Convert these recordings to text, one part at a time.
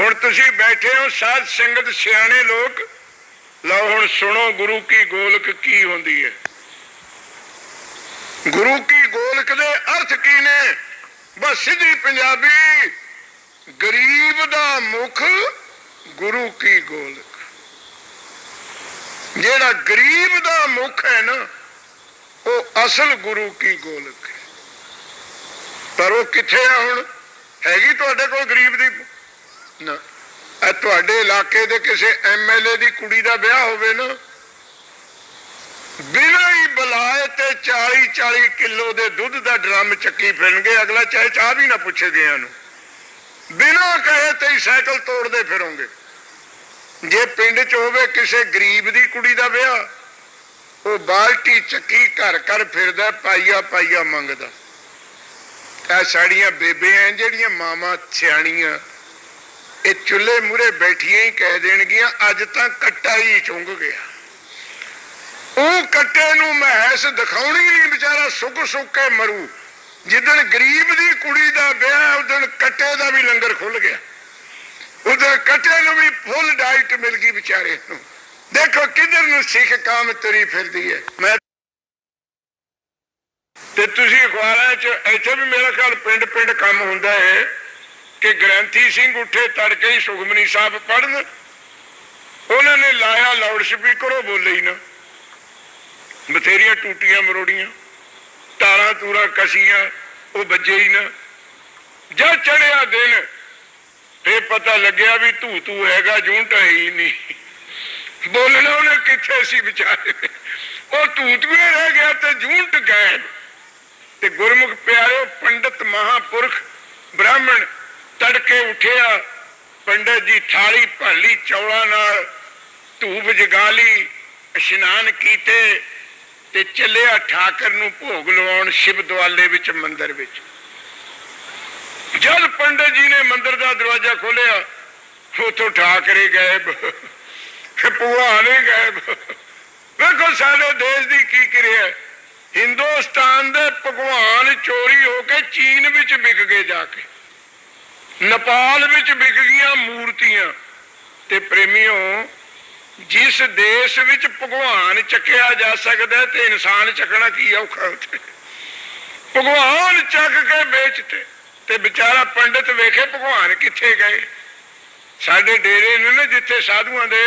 ਹੁਣ ਤੁਸੀਂ ਬੈਠੇ ਹੋ ਸਾਧ ਸੰਗਤ, ਸਿਆਣੇ ਲੋਕ। ਲਓ ਹੁਣ ਸੁਣੋ ਗੁਰੂ ਕੀ ਗੋਲਕ ਕੀ ਹੁੰਦੀ ਹੈ। ਗੁਰੂ ਕੀ ਗੋਲਕ ਦੇ ਅਰਥ ਕੀ ਨੇ? ਬਸ ਸਿੱਧੀ ਪੰਜਾਬੀ। ਗਰੀਬ ਦਾ ਮੁਖ ਗੁਰੂ ਕੀ ਗੋਲਕ। ਜਿਹੜਾ ਗਰੀਬ ਦਾ ਮੁਖ ਹੈ ਨਾ, ਉਹ ਅਸਲ ਗੁਰੂ ਕੀ ਗੋਲਕ ਹੈ। ਪਰ ਉਹ ਕਿੱਥੇ ਆ ਹੁਣ? ਹੈਗੀ ਤੁਹਾਡੇ ਕੋਲ ਗਰੀਬ ਦੀ ਨਾ। ਇਹ ਤੁਹਾਡੇ ਇਲਾਕੇ ਦੇ ਕਿਸੇ ਐਮਐਲਏ ਦੀ ਕੁੜੀ ਦਾ ਵਿਆਹ ਹੋਵੇ ਨਾ। ਬਿਨਾਂ ਹੀ ਬੁਲਾਏ ਤੇ 40 40 ਕਿਲੋ ਦੇ ਦੁੱਧ ਦਾ ਡਰਮ ਚੱਕੀ ਫਿਰਨਗੇ, ਅਗਲਾ ਚਾਹੇ ਚਾਹ ਵੀ ਨਾ ਪੁੱਛੇ ਗਿਆ ਨੂੰ। ਬਿਨਾਂ ਕਹੇ ਤੇ ਸਾਈਕਲ ਤੋੜਦੇ ਫਿਰੋਂਗੇ। ਜੇ ਪਿੰਡ 'ਚ ਹੋਵੇ ਕਿਸੇ ਗਰੀਬ ਦੀ ਕੁੜੀ ਦਾ ਵਿਆਹ, ਉਹ ਬਾਲਟੀ ਚੱਕੀ ਘਰ ਘਰ ਫਿਰਦਾ, ਪਾਈਆ ਪਾਈਆ ਮੰਗਦਾ। ਇਹ ਸਾਡੀਆਂ ਬੇਬੇਆਂ ਜਿਹੜੀਆਂ ਮਾਮਾ ਸਿਆਣੀਆਂ ਇਹ ਚੁੱਲ੍ਹੇ ਮੂਰੇ ਬੈਠੀਆਂ ਹੀ ਕਹਿ ਦੇਣਗੀਆਂ, ਅੱਜ ਤਾਂ ਕੱਟਾ ਹੀ ਚੁੰਗ ਗਿਆ। ਉਹ ਕੱਟੇ ਨੂੰ ਮਹਿਸ ਦਿਖਾਉਣੀ ਨਹੀਂ, ਵਿਚਾਰਾ ਸੁੱਕ ਸੁੱਕ ਕੇ ਮਰੂ। ਜਿੱਦਣ ਗਰੀਬ ਦੀ ਕੁੜੀ ਦਾ ਵਿਆਹ, ਉਦਣ ਕੱਟੇ ਦਾ ਵੀ ਲੰਗਰ ਖੁੱਲ ਗਿਆ। ਉਧਰ ਕੱਟੇ ਨੂੰ ਵੀ ਫੁੱਲ ਡਾਈਟ ਮਿਲ ਗਈ ਵਿਚਾਰੇ ਨੂੰ। ਦੇਖੋ ਕਿਧਰ ਨੂੰ ਸਿੱਖ ਕਾਮ ਤੁਰੀ ਫਿਰਦੀ ਹੈ। ਮੈਂ ਤੇ ਤੁਸੀਂ ਅਖਬਾਰਾਂ 'ਚ, ਇੱਥੇ ਵੀ ਮੇਰਾ ਖਿਆਲ ਪਿੰਡ ਪਿੰਡ ਕੰਮ ਹੁੰਦਾ ਹੈ ਕਿ ਗ੍ਰੰਥੀ ਸਿੰਘ ਉੱਠੇ ਤੜਕੇ ਹੀ ਸੁਖਮਨੀ ਸਾਹਿਬ ਪੜਨ ਉਹਨਾਂ ਨੇ ਲਾਇਆ ਲਾਊਡ ਸਪੀਕਰ, ਉਹ ਬੋਲੇ ਹੀ ਨਾ। ਬਥੇਰੀਆਂ ਟੂਟੀਆਂ ਮਰੋੜੀਆਂ, ਤਾਰਾਂ ਤੂਰਾ ਕਸੀਆਂ, ਉਹ ਵੱਜੇ ਹੀ ਨਾ। ਜਦ ਚੜਿਆ ਦਿਨ ਫੇ ਪਤਾ ਲੱਗਿਆ ਵੀ ਧੂ ਧੂ ਹੈਗਾ, ਜੂੰਟ ਹੈ ਹੀ ਨਹੀਂ। ਬੋਲਣਾ ਉਹਨੇ ਕਿੱਥੇ ਸੀ ਵਿਚਾਰੇ? ਉਹ ਧੂਤੂਏ ਰਹਿ ਗਿਆ ਤੇ ਜੂੰਟ ਗਏ ਤੇ ਗੁਰਮੁਖ ਪਿਆਰਿਓ, ਪੰਡਤ ਮਹਾਪੁਰਖ, ਬ੍ਰਾਹਮਣ ਤੜਕੇ ਉਠਿਆ, ਪੰਡਤ ਜੀ ਥਾਲੀ ਭਾਲੀ ਚੌਲਾਂ ਨਾਲ ਧੂਪ ਜਗਾ ਲਈ, ਇਸ਼ਨਾਨ ਕੀਤੇ ਤੇ ਚੱਲਿਆ ਠਾਕਰ ਨੂੰ ਭੋਗ ਲਵਾਉਣ ਸ਼ਿਵ ਦੁਆਲੇ ਵਿੱਚ ਮੰਦਰ ਵਿੱਚ। ਜਦ ਪੰਡਤ ਜੀ ਨੇ ਮੰਦਰ ਦਾ ਦਰਵਾਜ਼ਾ ਖੋਲਿਆ ਉਥੋਂ ਠਾਕਰੇ ਗਾਇਬ ਭੂਆਨੇ ਗਾਇਬ। ਵੇਖੋ ਸਾਡੇ ਦੇਸ਼ ਦੀ ਕੀ ਕਿਰਿਆ ਹਿੰਦੁਸਤਾਨ ਦੇ ਭਗਵਾਨ ਚੋਰੀ ਹੋ ਕੇ ਚੀਨ ਵਿੱਚ ਵਿਕ ਗਏ ਜਾ ਕੇ। ਨੇਪਾਲ ਵਿੱਚ ਵਿਕ ਗਈਆਂ ਮੂਰਤੀਆਂ ਤੇ ਪ੍ਰੇਮੀਓ, ਜਿਸ ਦੇਸ਼ ਵਿੱਚ ਭਗਵਾਨ ਚੱਕਿਆ ਜਾ ਸਕਦਾ ਤੇ ਇਨਸਾਨ ਚੱਕਣਾ ਕੀ ਔਖਾ ਉੱਥੇ? ਭਗਵਾਨ ਚੱਕ ਕੇ ਵੇਚਤੇ ਤੇ ਵਿਚਾਰਾ ਪੰਡਿਤ ਵੇਖੇ ਭਗਵਾਨ ਕਿੱਥੇ ਗਏ? ਸਾਡੇ ਡੇਰੇ ਨੇ ਨਾ ਜਿੱਥੇ ਸਾਧੂਆਂ ਦੇ,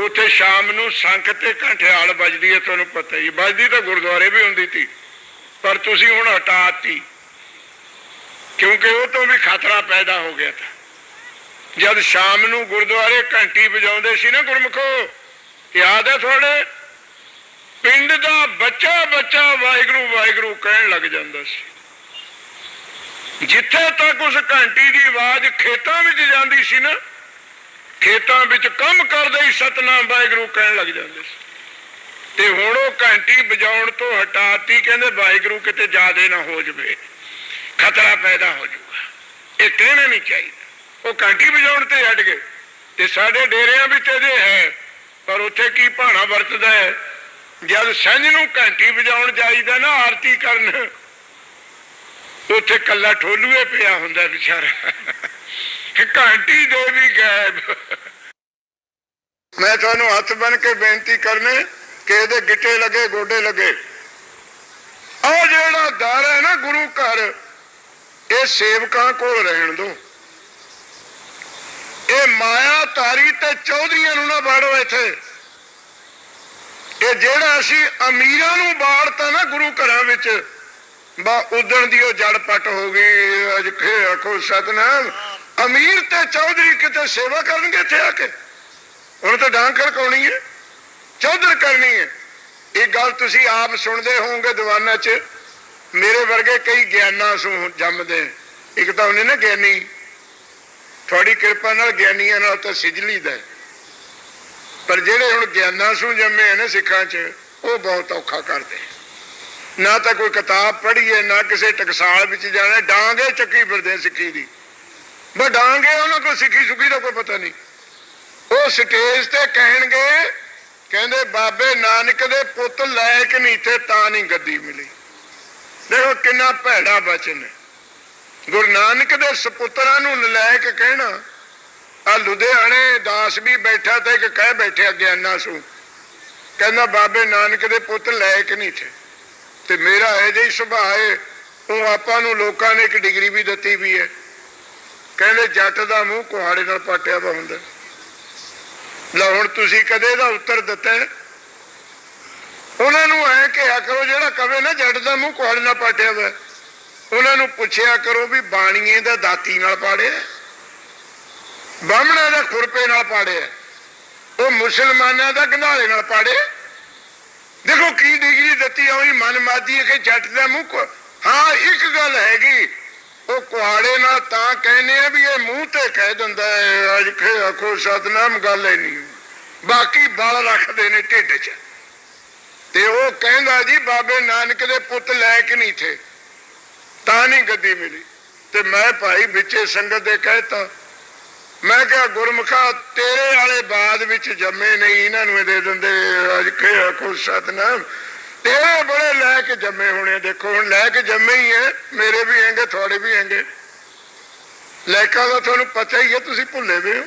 ਉੱਥੇ ਸ਼ਾਮ ਨੂੰ ਸੰਖ ਤੇ ਘੰਟਿਆਲ ਵੱਜਦੀ ਹੈ, ਤੁਹਾਨੂੰ ਪਤਾ ਹੀ ਹੈ। ਵੱਜਦੀ ਤਾਂ ਗੁਰਦੁਆਰੇ ਵੀ ਹੁੰਦੀ ਸੀ, ਪਰ ਤੁਸੀਂ ਹੁਣ ਹਟਾਤੀ। ਕਿਉਂਕਿ ਉਹ ਤੋਂ ਵੀ ਖਤਰਾ ਪੈਦਾ ਹੋ ਗਿਆ ਤਾਂ। ਜਦ ਸ਼ਾਮ ਨੂੰ ਗੁਰਦੁਆਰੇ ਘੰਟੀ ਵਜਾਉਂਦੇ ਸੀ ਨਾ ਗੁਰਮਖੋ, ਯਾਦ ਹੈ ਤੁਹਾਡੇ? ਪਿੰਡ ਦਾ ਬੱਚਾ ਬੱਚਾ ਵਾਹਿਗੁਰੂ ਵਾਹਿਗੁਰੂ ਕਹਿਣ ਲੱਗ ਜਾਂਦਾ ਸੀ। ਜਿੱਥੇ ਤੱਕ ਉਸ ਘੰਟੀ ਦੀ ਆਵਾਜ਼ ਖੇਤਾਂ ਵਿੱਚ ਜਾਂਦੀ ਸੀ ਨਾ, ਖੇਤਾਂ ਵਿੱਚ ਕੰਮ ਕਰਦੇ ਹੀ ਸਤਨਾਮ ਵਾਹਿਗੁਰੂ ਕਹਿਣ ਲੱਗ ਜਾਂਦੇ ਸੀ। ਤੇ ਹੁਣ ਉਹ ਘੰਟੀ ਵਜਾਉਣ ਤੋਂ ਹਟਾਤੀ, ਕਹਿੰਦੇ ਵਾਹਿਗੁਰੂ ਕਿਤੇ ਜਾਦੇ ਨਾ ਹੋ ਜਵੇ। ਖਤਰਾ ਪੈਦਾ ਹੋ ਜਾਊਗਾ ਇਹ ਕਹਿਣਾ ਨਹੀਂ ਚਾਹੀਦਾ। ਉਹ ਘੰਟੀ ਵਜਾਉਣ ਤੇ ਹਟ ਗਏ। ਤੇ ਸਾਡੇ ਡੇਰਿਆਂ ਵਿੱਚ ਇਹਦੇ ਹੈ, ਪਰ ਉੱਥੇ ਕੀ ਭਾਣਾ ਵਰਤਦਾ ਹੈ? ਜਦ ਸੰਝ ਨੂੰ ਘੰਟੀ ਵਜਾਉਣ ਜਾਈਦਾ ਨਾ ਆਰਤੀ ਕਰਨ, ਉੱਥੇ ਕੱਲਾ ਠੋਲੂਏ ਪਿਆ ਹੁੰਦਾ ਵਿਚਾਰਾ। ਘੰਟੀ ਦੇ ਵੀ ਗਾਇਬ। ਮੈਂ ਤੁਹਾਨੂੰ ਹੱਥ ਬਨ ਕੇ ਬੇਨਤੀ ਕਰਨੇ, ਕਿ ਇਹਦੇ ਗਿੱਟੇ ਲੱਗੇ, ਗੋਡੇ ਲੱਗੇ। ਉਹ ਜਿਹੜਾ ਦਰ ਹੈ ਨਾ ਗੁਰੂ ਘਰ ਇਹ ਸੇਵਕਾਂ ਕੋਲ ਰਹਿਣ ਦੋ। ਇਹ ਮਾਇਆ ਤਾਰੀ ਤੇ ਚੌਧਰੀਆਂ ਨੂੰ ਨਾ ਬਾੜੋ ਇੱਥੇ। ਇਹ ਜਿਹੜਾ ਅਸੀਂ ਅਮੀਰਾਂ ਨੂੰ ਬਾੜਤਾ ਨਾ ਗੁਰੂ ਘਰਾਂ ਵਿੱਚ, ਬਾ ਉਦਣ ਦੀ ਉਹ ਜੜ ਪੱਟ ਹੋ ਗਈ, ਅਜ ਖੇ ਆਖੋ ਸਤਨਾਮ। ਅਮੀਰ ਤੇ ਚੌਧਰੀ ਕਿਤੇ ਸੇਵਾ ਕਰਨਗੇ ਇੱਥੇ ਆ ਕੇ? ਹੁਣ ਤਾਂ ਡਾਂਗ ਖੜਕਾਉਣੀ ਹੈ। ਚੌਧਰ ਕਰਨੀ ਹੈ। ਇਹ ਗੱਲ ਤੁਸੀਂ ਆਪ ਸੁਣਦੇ ਹੋਵੋਗੇ ਦੀਵਾਨਾਂ 'ਚ। ਮੇਰੇ ਵਰਗੇ ਕਈ ਗਿਆਨਾਂ ਸੋ ਜੰਮਦੇ। ਇੱਕ ਤਾਂ ਉਹਨੇ ਨਾ ਗਿਆਨੀ। ਤੁਹਾਡੀ ਕਿਰਪਾ ਨਾਲ ਗਿਆਨੀਆਂ ਨਾਲ ਤਾਂ ਸਿਜਲੀ ਦਾ ਪਰ ਜਿਹੜੇ ਹੁਣ ਗਿਆਨਾਂ ਸੂ ਜੰਮੇ ਆ ਨਾ ਸਿੱਖਾਂ 'ਚ, ਉਹ ਬਹੁਤ ਔਖਾ ਕਰਦੇ। ਨਾ ਤਾਂ ਕੋਈ ਕਿਤਾਬ ਪੜ੍ਹੀਏ, ਨਾ ਕਿਸੇ ਟਕਸਾਲ ਵਿੱਚ ਜਾਣਾ। ਡਾਂਗੇ ਚੱਕੀ ਫਿਰਦੇ ਸਿੱਖੀ ਦੀ। ਬਸ ਡਾਂਗੇ ਉਹਨਾਂ ਕੋਲ ਸਿੱਖੀ ਸੁਖੀ ਦਾ ਕੋਈ ਪਤਾ ਨਹੀਂ। ਉਹ ਸਟੇਜ ਤੇ ਕਹਿਣਗੇ, ਕਹਿੰਦੇ, ਬਾਬੇ ਨਾਨਕ ਦੇ ਪੁੱਤ ਲਾਇਕ ਨਹੀਂ ਤੇ ਤਾਂ ਨਹੀਂ ਗੱਦੀ ਮਿਲੀ। ਦੇਖੋ ਕਿੰਨਾ ਭੈੜਾ ਬਚਨ ਹੈ। ਗੁਰੂ ਨਾਨਕ ਦੇ ਸੁਪੁੱਤਰਾਂ ਨੂੰ ਨਲਾਇਕ ਕਹਿਣਾ ਆ ਲੁਧਿਆਣੇ ਦਾਸ ਵੀ ਬੈਠਾ ਤੇ ਇੱਕ ਕਹਿ ਬੈਠਿਆ, ਗਿਆਨਾ ਸੂ। ਕਹਿੰਦਾ, ਬਾਬੇ ਨਾਨਕ ਦੇ ਪੁੱਤ ਲਾਇਕ ਨਹੀਂ ਥੇ। ਤੇ ਮੇਰਾ ਇਹ ਹੀ ਸੁਭਾਅ ਹੈ ਉਹ ਆਪਾਂ ਨੂੰ ਲੋਕਾਂ ਨੇ ਇੱਕ ਡਿਗਰੀ ਵੀ ਦਿੱਤੀ ਵੀ ਹੈ। ਕਹਿੰਦੇ, ਜੱਟ ਦਾ ਮੂੰਹ ਕੁਹਾੜੇ ਨਾਲ ਪਾਟਿਆ ਵਾ ਹੁੰਦਾ। ਲੈ ਹੁਣ ਤੁਸੀਂ ਕਦੇ ਦਾ ਉੱਤਰ ਦਿੱਤਾ ਉਹਨਾਂ ਨੂੰ ਐ ਕਿਹਾ ਕਰੋ, ਜਿਹੜਾ ਕਵੇ ਨਾ, ਜੱਟ ਦਾ ਮੂੰਹ ਕੁਹਾੜੇ ਨਾਲ ਪਾਟਿਆ ਵਾ ਉਹਨਾਂ ਨੂੰ ਪੁੱਛਿਆ ਕਰੋ ਵੀ ਬਾਣੀਏ ਦਾ ਦਾਤੀ ਨਾਲ ਪਾੜਿਆ ਬਾਹਮਣਾ ਦਾ ਖੁਰਪੇ ਨਾਲ ਪਾੜਿਆ ਉਹ ਮੁਸਲਮਾਨਾਂ ਦਾ ਗੰਧਾਲੇ ਨਾਲ ਪਾੜਿਆ ਦੇਖੋ ਕੀ ਡਿਗਰੀ ਦਿੱਤੀ ਆ ਉਹਦੀ ਮਨਮਾਦੀ ਹੈ ਕਿ ਜੱਟ ਦਾ ਮੂੰਹ ਹਾਂ, ਇੱਕ ਗੱਲ ਹੈਗੀ। ਉਹ ਕੁਹਾੜੇ ਨਾਲ ਤਾਂ ਕਹਿੰਦੇ ਆ ਵੀ ਇਹ ਮੂੰਹ ਤੇ ਕਹਿ ਦਿੰਦਾ ਹੈ, ਅੱਜ ਖੇ ਆਖੋ, ਸਤਨਾਮ ਗੱਲ ਹੈ ਨਹੀਂ। ਬਾਕੀ ਬਲ ਰੱਖਦੇ ਨੇ ਢਿੱਡ 'ਚ। ਤੇ ਉਹ ਕਹਿੰਦਾ ਜੀ, ਬਾਬੇ ਨਾਨਕ ਦੇ ਪੁੱਤ ਲੈ ਕੇ ਨਹੀਂ ਥੇ। ਤਾਂ ਨਹੀਂ ਗੱਦੀ ਮਿਲੀ। ਤੇ ਮੈਂ ਭਾਈ ਵਿੱਚੇ ਸੰਗਤ ਦੇ ਕਹਿਤਾ, ਮੈਂ ਕਿਹਾ, ਗੁਰਮੁਖਾ, ਤੇਰੇ ਵਾਲੇ ਬਾਦ ਵਿੱਚ ਜੰਮੇ ਨਹੀਂ, ਇਹਨਾਂ ਨੂੰ ਦੇ ਦਿੰਦੇ, ਅੱਜ ਕੇ ਆਖੋ ਸਤਨਾਮ। ਤੇਰੇ ਬੜੇ ਲੈ ਕੇ ਜੰਮੇ ਹੋਣੇ ਦੇਖੋ, ਹੁਣ ਲੈ ਕੇ ਜੰਮੇ ਹੀ ਐ, ਮੇਰੇ ਵੀ ਹੈਗੇ, ਤੁਹਾਡੇ ਵੀ ਹੈਗੇ। ਲੈਕਾ ਦਾ ਤੁਹਾਨੂੰ ਪਤਾ ਹੀ ਹੈ ਤੁਸੀਂ ਭੁੱਲੇ ਵੇ ਹੋ।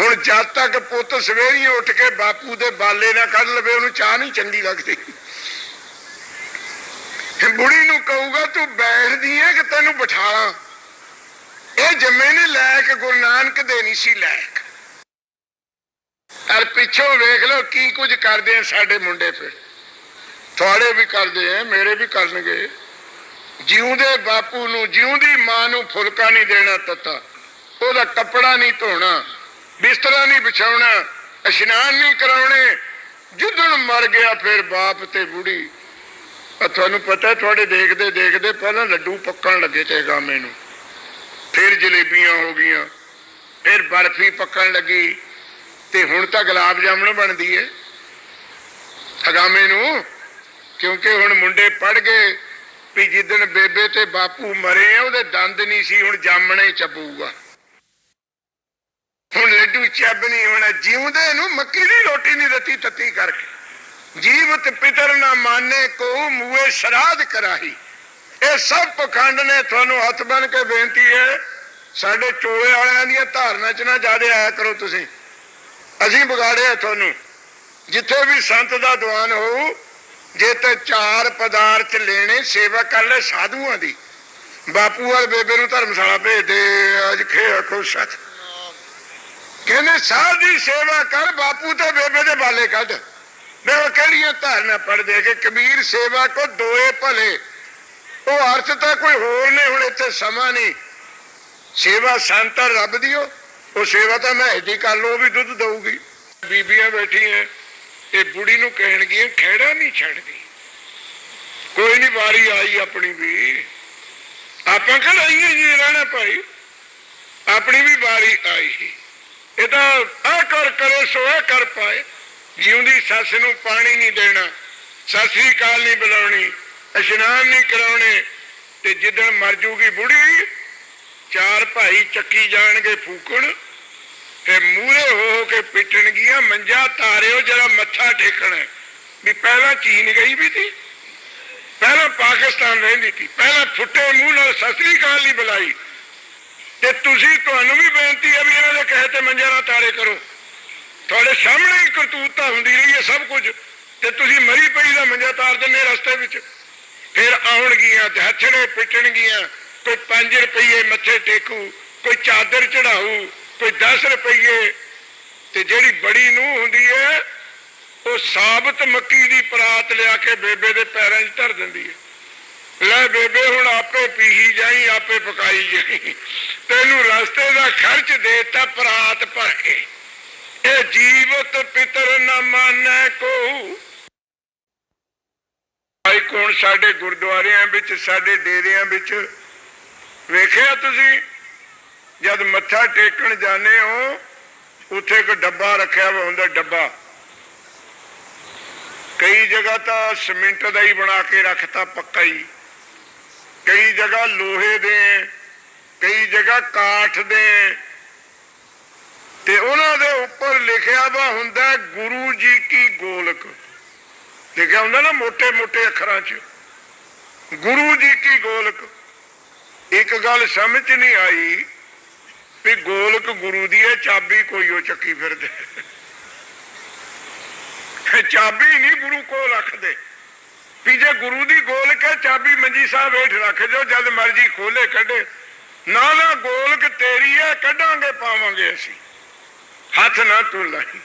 ਹੁਣ ਜਦ ਤੱਕ ਪੁੱਤ ਸਵੇਰੀ ਉੱਠ ਕੇ ਬਾਪੂ ਦੇ ਬਾਲੇ ਨਾ ਕੱਢ ਲਵੇ, ਉਹਨੂੰ ਚਾਹ ਨਹੀਂ ਚੰਗੀ ਲੱਗਦੀ। ਬੁੜੀ ਨੂੰ ਕਹੂਗਾ, ਤੂੰ ਬੈਠਦੀ ਹੈ ਕਿ ਤੈਨੂੰ ਬਿਠਾਲਾਂ? ਇਹ ਜੰਮੇ ਨੇ ਲਾਇਕ ਗੁਰੂ ਨਾਨਕ ਦੇ ਨਹੀਂ ਸੀ ਲੈਕ। ਅਰ ਪਿੱਛੋਂ ਵੇਖ ਲਓ ਕੀ ਕੁਝ ਕਰਦੇ ਆ ਸਾਡੇ ਮੁੰਡੇ ਫਿਰ। ਤੁਹਾਡੇ ਵੀ ਕਰਦੇ ਆ ਮੇਰੇ ਵੀ ਕਰਨਗੇ। ਜਿਉਂਦੇ ਬਾਪੂ ਨੂੰ, ਜਿਉਂਦੀ ਮਾਂ ਨੂੰ ਫੁਲਕਾ ਨਹੀਂ ਦੇਣਾ ਤਤਾ। ਉਹਦਾ ਕੱਪੜਾ ਨਹੀਂ ਧੋਣਾ। ਬਿਸਤਰਾ ਨਹੀਂ ਵਿਛਾਉਣਾ, ਇਸ਼ਨਾਨ ਨਹੀਂ ਕਰਾਉਣੇ, ਜਿੱਦਣ ਮਰ ਗਿਆ ਫਿਰ ਬਾਪ ਤੇ ਬੁੜੀ। ਆ ਤੁਹਾਨੂੰ ਪਤਾ, ਤੁਹਾਡੇ ਦੇਖਦੇ ਦੇਖਦੇ ਪਹਿਲਾਂ ਲੱਡੂ ਪੱਕਣ ਲੱਗੇ ਤੇ ਗਾਮੇ ਨੂੰ। ਫਿਰ ਜਲੇਬੀਆਂ ਹੋ ਗਈਆਂ, ਫਿਰ ਬਰਫੀ ਪੱਕਣ ਲੱਗੀ, ਤੇ ਹੁਣ ਤਾਂ ਗੁਲਾਬ ਜਾਮਣ ਬਣਦੀ ਏ ਹਗਾਮੇ ਨੂੰ, ਕਿਉਂਕਿ ਹੁਣ ਮੁੰਡੇ ਪੜ ਗਏ, ਵੀ ਜਿੱਦਣ ਬੇਬੇ ਤੇ ਬਾਪੂ ਮਰੇ ਆ, ਉਹਦੇ ਦੰਦ ਨਹੀਂ ਸੀ, ਹੁਣ ਜਾਮਣੇ ਚੱਬੂਗਾ ਹੁਣ ਚੱਬ ਨਹੀਂ ਹੋਣਾ, ਜਿਉਂਦੇ ਨੂੰ ਮੱਕੀ ਦੀ ਰੋਟੀ ਨਹੀਂ ਦਿੱਤੀ ਤੱਤੀ ਕਰਕੇ। ਜੀਵਤ ਪਿਤਰ ਨਾ ਮਾਨੇ ਕੋ ਮੂਏ ਸ਼ਰਾਧ ਕਰਾਹੀ। ਇਹ ਸਭ ਪਖੰਡ ਨੇ ਤੁਹਾਨੂੰ ਹੱਥ ਬਨ ਕੇ ਬੇਨਤੀ ਹੈ, ਸਾਡੇ ਚੋਲੇ ਵਾਲਿਆਂ ਦੀਆਂ ਧਾਰਨਾ ਚ ਨਾ ਜਾਦੇ ਆਇਆ ਕਰੋ ਤੁਸੀਂ। ਅਸੀਂ ਵਿਗਾੜਿਆ ਤੁਹਾਨੂੰ। ਜਿੱਥੇ ਵੀ ਸੰਤ ਦਾ ਦੀਵਾਨ ਹੋਊ, ਜੇ ਤੇ ਚਾਰ ਪਦਾਰਥ ਲੈਣੇ, ਸੇਵਾ ਕਰ ਲੈ ਸਾਧੂਆਂ ਦੀ। ਬਾਪੂ ਵਾਲੇ ਬੇਬੇ ਨੂੰ ਧਰਮਸ਼ਾਲਾ ਭੇਜ ਦੇ, ਅੱਜ ਖੇ ਆਖੋ ਸੱਚ। ਕਹਿੰਦੇ, ਸਾਧ ਦੀ ਸੇਵਾ ਕਰ, ਬਾਪੂ ਤੇ ਬੇਬੇ ਦੇ ਬਾਲੇ ਕੱਢ। ਮੈਂ ਉਹ ਕਿਹੜੀਆਂ ਧਾਰਨਾ ਪੜਦੇ ਕਿ ਕਬੀਰ ਸੇਵਾ ਕੋ ਦੋਏ ਭਲੇ। ਉਹ ਅਰਥ ਤਾਂ ਕੋਈ ਹੋਰ ਨਹੀਂ ਹੁਣ ਇੱਥੇ ਸਮਾਂ ਨਹੀਂ। ਸੇਵਾ ਸੰਤਰ ਰੱਬ ਦਿਓ। ਉਹ ਸੇਵਾ ਤਾਂ ਮੈਂ ਇਹਦੀ ਕਰ ਲੋ ਵੀ ਦੁੱਧ ਦਊਗੀ। ਬੀਬੀਆਂ ਬੈਠੀਆਂ, ਇਹ ਬੁੜੀ ਨੂੰ ਕਹਿਣਗੀਆਂ ਖਹਿੜਾ ਨਹੀਂ ਛੱਡਦੀ। ਕੋਈ ਨਹੀਂ ਵਾਰੀ ਆਈ ਆਪਣੀ ਵੀ। ਆਪਾਂ ਕਿਹੜਾ ਆਈਏ ਜੀ ਰਹਿਣਾ ਭਾਈ? ਆਪਣੀ ਵੀ ਵਾਰੀ ਆਈ। ਇਹ ਤਾਂ ਆ ਕਰ ਕਰੇ, ਸੋ ਇਹ ਕਰ ਪਾਏ। ਜਿਉਂਦੀ ਸੱਸ ਨੂੰ ਪਾਣੀ ਨਹੀਂ ਦੇਣਾ, ਸਤਿ ਸ੍ਰੀ ਅਕਾਲ ਨਹੀਂ ਬੁਲਾਉਣੀ, ਇਸ਼ਨਾਨ ਨਹੀਂ ਕਰਾਉਣੇ, ਤੇ ਜਿੱਦਣ ਮਰ ਜੂਗੀ ਬੁੜੀ, ਚਾਰ ਭਾਈ ਚੱਕੀ ਜਾਣਗੇ ਫੂਕਣ, ਤੇ ਮੂਹਰੇ ਹੋ ਹੋ ਕੇ ਪਿੱਟਣਗੀਆਂ ਮੰਜਾ ਤਾਰਿਓ ਜਿਹੜਾ ਮੱਥਾ ਟੇਕਣਾ ਵੀ ਪਹਿਲਾਂ ਚੀਨ ਗਈ ਵੀ ਸੀ, ਪਹਿਲਾਂ ਪਾਕਿਸਤਾਨ ਰਹਿੰਦੀ ਸੀ, ਪਹਿਲਾਂ ਫੁੱਟੇ ਮੂੰਹ ਨਾਲ ਸਤਿ ਸ੍ਰੀ ਅਕਾਲ ਨਹੀਂ ਬੁਲਾਈ। ਤੇ ਤੁਸੀਂ ਤੁਹਾਨੂੰ ਵੀ ਬੇਨਤੀ ਹੈ ਵੀ ਇਹਨਾਂ ਦੇ ਕਹੇ ਤੇ ਮੰਜੇ ਨਾ ਤਾਰੇ ਕਰੋ। ਤੁਹਾਡੇ ਸਾਹਮਣੇ ਹੀ ਕਰਤੂਤਾ ਹੁੰਦੀ ਰਹੀ ਹੈ ਸਭ ਕੁਝ। ਤੇ ਤੁਸੀਂ ਮਰੀ ਪਈ ਦਾ ਮੰਜਾ ਤਾਰ ਦਿੰਦੇ ਰਸਤੇ ਵਿੱਚ। ਫਿਰ ਆਉਣਗੀਆਂ ਤੇ ਹੱਥੜੇ ਪਿੱਟਣਗੀਆਂ, ਕੋਈ 5 ਰੁਪਏ ਮੱਥੇ ਟੇਕੂ, ਕੋਈ ਚਾਦਰ ਚੜਾਊ ਕੋਈ 10 ਰੁਪਏ ਤੇ ਜਿਹੜੀ ਬੜੀ ਨੂੰ ਹੁੰਦੀ ਹੈ, ਉਹ ਸਾਬਤ ਮੱਕੀ ਦੀ ਪਰਾਤ ਲਿਆ ਕੇ ਬੇਬੇ ਦੇ ਪੈਰਾਂ 'ਚ ਧਰ ਦਿੰਦੀ ਹੈ। ਲੈ ਬੇਬੇ ਹੁਣ ਆਪੇ ਪੀਹੀ ਜਾਈ, ਆਪੇ ਪਕਾਈ ਜਾਈ। ਤੈਨੂੰ ਰਸਤੇ ਦਾ ਖਰਚ ਦੇਤਾ ਪਰਾਤ ਭਰ ਕੇ। ਇਹ ਜੀਵਤ ਪਿਤਰ ਨਾ ਮਾਨੈ ਕੋ ਆਈ ਕੋਣ ਸਾਡੇ ਗੁਰਦੁਆਰਿਆਂ ਵਿੱਚ, ਸਾਡੇ ਡੇਰਿਆਂ ਵਿੱਚ? ਵੇਖਿਆ ਤੁਸੀਂ? ਜਦ ਮੱਥਾ ਟੇਕਣ ਜਾਂਦੇ ਹੋ, ਉੱਥੇ ਇੱਕ ਡੱਬਾ ਰੱਖਿਆ ਹੋਇਆ ਹੁੰਦਾ ਡੱਬਾ। ਕਈ ਜਗ੍ਹਾ ਤਾਂ ਸਿਮੈਂਟ ਦਾ ਹੀ ਬਣਾ ਕੇ ਰੱਖਤਾ ਪੱਕਾ ਹੀ। ਕਈ ਜਗ੍ਹਾ ਲੋਹੇ ਦੇ, ਕਈ ਜਗ੍ਹਾ ਕਾਠ ਦੇ। ਤੇ ਉਹਨਾਂ ਦੇ ਉੱਪਰ ਲਿਖਿਆ ਵਾ ਹੁੰਦਾ ਗੁਰੂ ਜੀ ਕੀ ਗੋਲਕ। ਲਿਖਿਆ ਹੁੰਦਾ ਨਾ ਮੋٹے ਮੋٹے ਅੱਖਰਾਂ 'ਚ। ਗੁਰੂ ਜੀ ਕੀ ਗੋਲਕ। ਇੱਕ ਗੱਲ ਸਮਝ ਨਹੀਂ ਆਈ ਵੀ ਗੋਲਕ ਗੁਰੂ ਦੀ ਹੈ, ਚਾਬੀ ਕੋਈ ਉਹ ਚੱਕੀ ਫਿਰਦੇ। ਚਾਬੀ ਨਹੀਂ ਗੁਰੂ ਕੋਲ ਰੱਖਦੇ। ਵੀ ਜੇ ਗੁਰੂ ਦੀ ਗੋਲਕ ਹੈ ਚਾਬੀ ਮੰਜੀ ਸਾਹਿਬ ਹੇਠ ਰੱਖ ਦਿਓ, ਜਦ ਮਰਜ਼ੀ ਖੋਲੇ ਕੱਢੇ। ਨਾ ਨਾ ਗੋਲਕ ਤੇਰੀ ਹੈ, ਕੱਢਾਂਗੇ, ਪਾਵਾਂਗੇ ਅਸੀਂ। ਹੱਥ ਨਾ ਤੂੰ ਲਾਈ।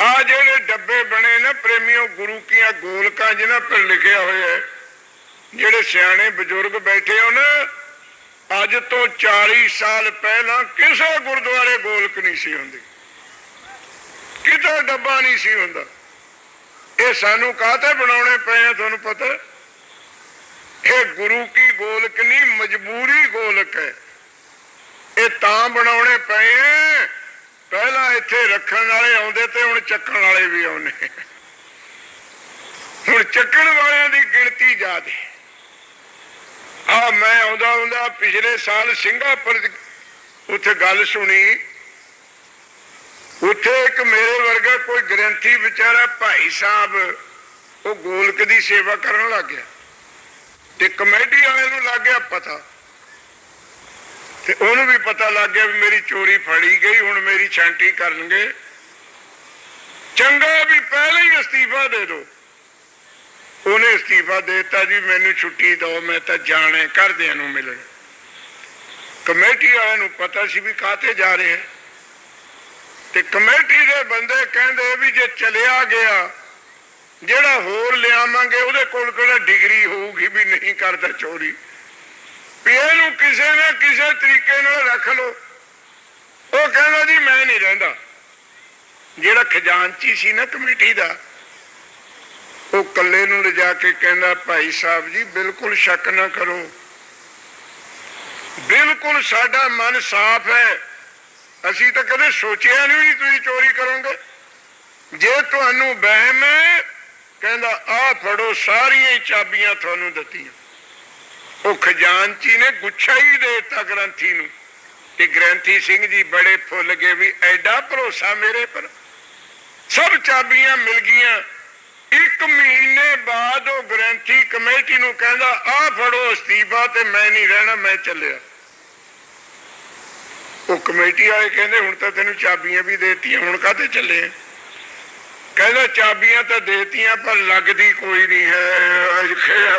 ਆ ਜਿਹੜੇ ਡੱਬੇ ਬਣੇ ਨਾ, ਪ੍ਰੇਮੀਓ ਗੁਰੂ ਕੀਆਂ ਗੋਲਕਾਂ ਜਿਨ੍ਹਾਂ ਪਰ ਲਿਖਿਆ ਹੋਇਆ ਹੈ, ਜਿਹੜੇ ਸਿਆਣੇ ਬਜ਼ੁਰਗ ਬੈਠੇ ਹੋ ਨਾ ਅੱਜ ਤੋਂ 40 ਸਾਲ ਪਹਿਲਾਂ ਕਿਸੇ ਗੁਰਦੁਆਰੇ ਗੋਲਕ ਨਹੀਂ ਸੀ ਹੁੰਦੀ। ਕਿਤੇ ਡੱਬਾ ਨਹੀਂ ਸੀ ਹੁੰਦਾ। ਇਹ ਸਾਨੂੰ ਕਾਹਤੇ ਬਣਾਉਣੇ ਪਏ ਆ ਤੁਹਾਨੂੰ ਪਤਾ? ਇਹ ਗੁਰੂ ਕੀ ਗੋਲਕ ਨਹੀਂ ਮਜਬੂਰੀ ਗੋਲਕ ਹੈ। ਇਹ ਤਾਂ ਬਣਾਉਣੇ ਪਏ ਆ। ਪਹਿਲਾਂ ਇੱਥੇ ਰੱਖਣ ਵਾਲੇ ਆਉਂਦੇ ਤੇ ਹੁਣ ਚੱਕਣ ਵਾਲੇ ਵੀ ਆਉਨੇ ਹੁਣ ਚੱਕਣ ਵਾਲਿਆਂ ਦੀ ਗਿਣਤੀ ਜ਼ਿਆਦੇ। ਆ ਮੈਂ ਆਉਂਦਾ ਆਉਂਦਾ ਪਿਛਲੇ ਸਾਲ ਸਿੰਘਾਪੁਰ ਉੱਥੇ ਗੱਲ ਸੁਣੀ। ਉੱਥੇ ਇੱਕ ਮੇਰੇ ਵਰਗਾ ਕੋਈ ਗ੍ਰੰਥੀ ਵਿਚਾਰਾ ਭਾਈ ਸਾਹਿਬ, ਉਹ ਗੋਲਕ ਦੀ ਸੇਵਾ ਕਰਨ ਲੱਗ ਗਿਆ। ਤੇ ਕਮੇਟੀ ਵਾਲੇ ਨੂੰ ਲੱਗ ਗਿਆ ਪਤਾ। ਤੇ ਉਹਨੂੰ ਵੀ ਪਤਾ ਲੱਗ ਗਿਆ ਵੀ ਮੇਰੀ ਚੋਰੀ ਫੜੀ ਗਈ, ਹੁਣ ਮੇਰੀ ਛਾਂਟੀ ਕਰਨਗੇ। ਚੰਗਾ ਵੀ ਪਹਿਲਾਂ ਹੀ ਅਸਤੀਫਾ ਦੇ ਦਿਓ ਉਹਨੇ ਅਸਤੀਫਾ ਦਿੱਤਾ ਜੀ, ਮੈਨੂੰ ਛੁੱਟੀ ਦਿਓ, ਮੈਂ ਤਾਂ ਜਾਣੇ ਘਰਦਿਆਂ ਨੂੰ ਮਿਲਣ। ਕਮੇਟੀ ਵਾਲਿਆਂ ਨੂੰ ਪਤਾ ਸੀ ਵੀ ਕਾਤੇ ਜਾ ਰਹੇ ਹੈ। ਤੇ ਕਮੇਟੀ ਦੇ ਬੰਦੇ ਕਹਿੰਦੇ ਵੀ ਜੇ ਚਲਿਆ ਗਿਆ, ਜਿਹੜਾ ਹੋਰ ਲਿਆਵਾਂਗੇ ਉਹਦੇ ਕੋਲ ਕਿਹੜਾ ਡਿਗਰੀ ਹੋਊਗੀ ਵੀ ਨਹੀਂ ਕਰਦਾ ਚੋਰੀ? ਵੀ ਇਹਨੂੰ ਕਿਸੇ ਨਾ ਕਿਸੇ ਤਰੀਕੇ ਨਾਲ ਰੱਖ ਲਓ। ਉਹ ਕਹਿੰਦਾ ਜੀ, ਮੈਂ ਨਹੀਂ ਰਹਿੰਦਾ। ਜਿਹੜਾ ਖਜ਼ਾਨਚੀ ਸੀ ਨਾ ਕਮੇਟੀ ਦਾ, ਉਹ ਕੱਲੇ ਨੂੰ ਲਿਜਾ ਕੇ ਕਹਿੰਦਾ, ਭਾਈ ਸਾਹਿਬ ਜੀ, ਬਿਲਕੁਲ ਸ਼ੱਕ ਨਾ ਕਰੋ। ਬਿਲਕੁਲ ਸਾਡਾ ਮਨ ਸਾਫ਼ ਹੈ। ਅਸੀਂ ਤਾਂ ਕਦੇ ਸੋਚਿਆ ਨਹੀਂ ਤੁਸੀਂ ਚੋਰੀ ਕਰੋਗੇ। ਜੇ ਤੁਹਾਨੂੰ ਵਹਿਮ ਹੈ, ਕਹਿੰਦਾ, ਆਹ ਫੜੋ, ਸਾਰੀਆਂ ਹੀ ਚਾਬੀਆਂ ਤੁਹਾਨੂੰ ਦਿੱਤੀਆਂ। ਉਹ ਖਜ਼ਾਨਚੀ ਨੇ ਗੁੱਛਾ ਹੀ ਦੇ ਦਿੱਤਾ ਗ੍ਰੰਥੀ ਨੂੰ ਕਿ ਗ੍ਰੰਥੀ ਸਿੰਘ ਜੀ ਬੜੇ ਫੁੱਲ ਗਏ ਵੀ ਐਡਾ ਭਰੋਸਾ ਮੇਰੇ ਪਰ। ਸਭ ਚਾਬੀਆਂ ਮਿਲ ਗਈਆਂ। ਇੱਕ ਮਹੀਨੇ ਬਾਅਦ ਉਹ ਗ੍ਰੰਥੀ ਕਮੇਟੀ ਨੂੰ ਕਹਿੰਦਾ, ਆਹ ਫੜੋ ਅਸਤੀਫਾ ਤੇ ਮੈਂ ਨਹੀਂ ਰਹਿਣਾ, ਮੈਂ ਚੱਲਿਆ। ਉਹ ਕਮੇਟੀ ਵਾਲੇ ਕਹਿੰਦੇ ਹੁਣ ਤਾਂ ਤੈਨੂੰ ਚਾਬੀਆਂ ਵੀ ਦੇਤੀਆਂ, ਹੁਣ ਕਾਹਤੇ ਚੱਲੇ ਕਹਿੰਦਾ ਚਾਬੀਆਂ ਤਾਂ ਦੇਤੀਆਂ, ਪਰ ਲੱਗਦੀ ਕੋਈ ਨਹੀਂ ਹੈ। ਅਜ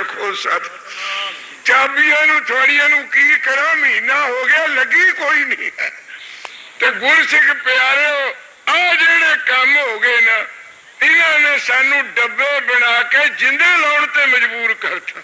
ਖੋ ਸਤ ਚਾਬੀਆਂ ਨੂੰ, ਥੋੜੀਆਂ ਨੂੰ ਕੀ ਕਰਾਂ? ਮਹੀਨਾ ਹੋ ਗਿਆ, ਲੱਗੀ ਕੋਈ ਨਹੀਂ ਹੈ। ਤੇ ਗੁਰਸਿੱਖ ਪਿਆਰਿਓ, ਆ ਜਿਹੜੇ ਕੰਮ ਹੋ ਗਏ ਨਾ, ਇਹਨਾਂ ਨੇ ਸਾਨੂੰ ਡੱਬੇ ਬਣਾ ਕੇ ਜਿੰਦੇ ਲਾਉਣ ਤੇ ਮਜਬੂਰ ਕਰਤਾ।